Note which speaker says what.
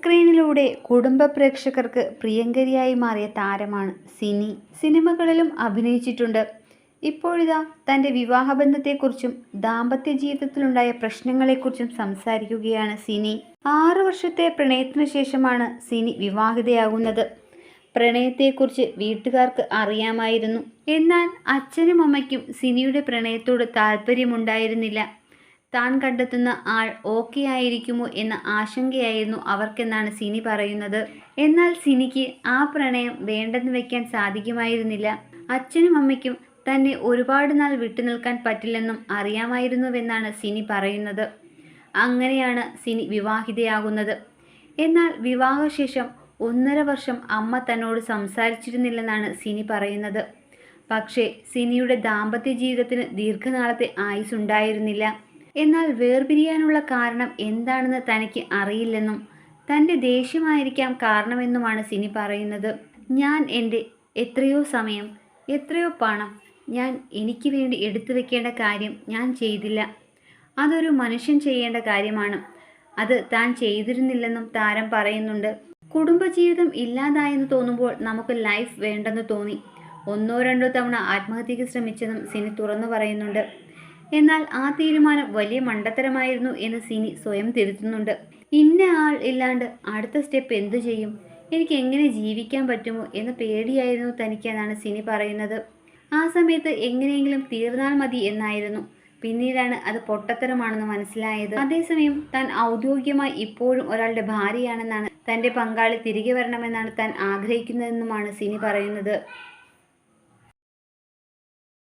Speaker 1: സ്ക്രീനിലൂടെ കുടുംബ പ്രേക്ഷകർക്ക് പ്രിയങ്കരിയായി മാറിയ താരമാണ് സിനി. സിനിമകളിലും അഭിനയിച്ചിട്ടുണ്ട്. ഇപ്പോഴിതാ തന്റെ വിവാഹബന്ധത്തെക്കുറിച്ചും ദാമ്പത്യ ജീവിതത്തിലുണ്ടായ പ്രശ്നങ്ങളെക്കുറിച്ചും സംസാരിക്കുകയാണ് സിനി. ആറു വർഷത്തെ പ്രണയത്തിനു ശേഷമാണ് സിനി വിവാഹിതയാകുന്നത്. പ്രണയത്തെക്കുറിച്ച് വീട്ടുകാർക്ക് അറിയാമായിരുന്നു. എന്നാൽ അച്ഛനും അമ്മയ്ക്കും സിനിയുടെ പ്രണയത്തോട് താല്പര്യമുണ്ടായിരുന്നില്ല. താൻ കണ്ടെത്തുന്ന ആൾ ഓക്കെ ആയിരിക്കുമോ എന്ന ആശങ്കയായിരുന്നു അവർക്കെന്നാണ് സിനി പറയുന്നത്. എന്നാൽ സിനിക്ക് ആ പ്രണയം വേണ്ടെന്ന് വെക്കാൻ സാധിക്കുമായിരുന്നില്ല. അച്ഛനും അമ്മയ്ക്കും തന്നെ ഒരുപാട് നാൾ വിട്ടുനിൽക്കാൻ പറ്റില്ലെന്നും അറിയാമായിരുന്നുവെന്നാണ് സിനി പറയുന്നത്. അങ്ങനെയാണ് സിനി വിവാഹിതയാകുന്നത്. എന്നാൽ വിവാഹശേഷം ഒന്നര വർഷം അമ്മ തന്നോട് സംസാരിച്ചിരുന്നില്ലെന്നാണ് സിനി പറയുന്നത്. പക്ഷേ സിനിയുടെ ദാമ്പത്യ ജീവിതത്തിന് ദീർഘനാളത്തെ ആയുസ്സുണ്ടായിരുന്നില്ല. എന്നാൽ വേർപിരിയാനുള്ള കാരണം എന്താണെന്ന് തനിക്ക് അറിയില്ലെന്നും തന്റെ ദേഷ്യമായിരിക്കാം കാരണമെന്നുമാണ് സിനി പറയുന്നത്. ഞാൻ എന്റെ എത്രയോ സമയം എത്രയോ പണം ഞാൻ എനിക്ക് വേണ്ടി എടുത്തു വെക്കേണ്ട കാര്യം ഞാൻ ചെയ്തില്ല. അതൊരു മനുഷ്യൻ ചെയ്യേണ്ട കാര്യമാണ്. അത് താൻ ചെയ്തിരുന്നില്ലെന്നും താരം പറയുന്നുണ്ട്. കുടുംബജീവിതം ഇല്ലാതായെന്ന് തോന്നുമ്പോൾ നമുക്ക് ലൈഫ് വേണ്ടെന്ന് തോന്നി. ഒന്നോ രണ്ടോ തവണ ആത്മഹത്യക്ക് ശ്രമിച്ചെന്നും സിനി തുറന്നു പറയുന്നുണ്ട്. എന്നാൽ ആ തീരുമാനം വലിയ മണ്ടത്തരമായിരുന്നു എന്ന് സിനി സ്വയം തിരുത്തുന്നുണ്ട്. ഇന്ന ആൾ ഇല്ലാണ്ട് അടുത്ത സ്റ്റെപ്പ് എന്തു ചെയ്യും? എനിക്ക് എങ്ങനെ ജീവിക്കാൻ പറ്റുമോ എന്ന് പേടിയായിരുന്നു തനിക്കെന്നാണ് സിനി പറയുന്നത്. ആ സമയത്ത് എങ്ങനെയെങ്കിലും തീർന്നാൽ മതി എന്നായിരുന്നു. പിന്നീടാണ് അത് പൊട്ടത്തരമാണെന്ന് മനസ്സിലായത്. അതേസമയം താൻ ഔദ്യോഗികമായി ഇപ്പോഴും ഒരാളുടെ ഭാര്യയാണെന്നാണ് തന്റെ പങ്കാളി തിരികെ വരണമെന്നാണ് താൻ ആഗ്രഹിക്കുന്നതെന്നുമാണ് സിനി പറയുന്നത്.